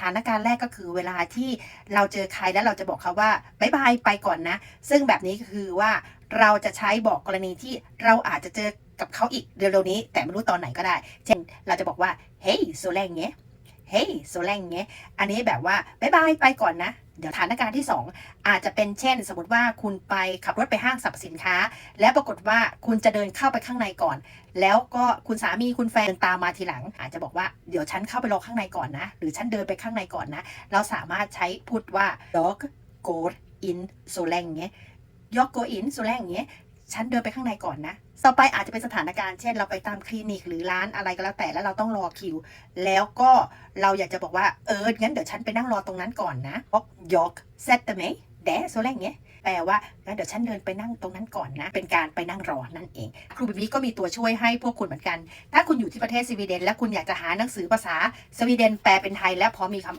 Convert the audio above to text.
สถานการณ์แรกก็คือเวลาที่เราเจอใครแล้วเราจะบอกเขาว่าบายบายไปก่อนนะ ซึ่งแบบนี้คือว่าเราจะใช้บอกกรณีที่เราอาจจะเจอกับเขาอีกเร็วๆนี้ แต่ไม่รู้ตอนไหนก็ได้ เช่นเราจะบอกว่าเฮ้ยโซแรงเงี้ยเฮ้ยโซแรงเงี้ยอันนี้แบบว่าบายบายไปก่อนนะ เดี๋ยวสถานการณ์ที่สองอาจจะเป็นเช่น สมมติว่าคุณไปขับรถไปห้างสรรพสินค้า แล้วปรากฏว่าคุณจะเดินเข้าไปข้างในก่อน แล้วก็คุณสามีคุณแฟนเดินตามมาทีหลัง อาจจะบอกว่าเดี๋ยวฉันเข้าไปรอข้างในก่อนนะ หรือฉันเดินไปข้างในก่อนนะ เราสามารถใช้พูดว่า dog go in so แรงเงี้ย dog go in so แรงเงี้ยฉันเดินไปข้างในก่อนนะ ต่อไปอาจจะเป็นสถานการณ์ เช่น เราไปตามคลินิกหรือร้านอะไรก็แล้วแต่แล้วเราต้องรอคิว แล้วก็เราอยากจะบอกว่าเอองั้นเดี๋ยวฉันไปนั่งรอตรงนั้นก่อนนะบอกยอกเซตเมแดโซแรงเงี้ยแปลว่างั้นเดี๋ยวฉันเดินไปนั่งตรงนั้นก่อนนะ เป็นการไปนั่งรอนั่นเอง ครูบิบีก็มีตัวช่วยให้พวกคุณเหมือนกัน ถ้าคุณอยู่ที่ประเทศสวีเดน และคุณอยากจะหาหนังสือภาษาสวีเดนแปลเป็นไทย และพร้อมมีคำ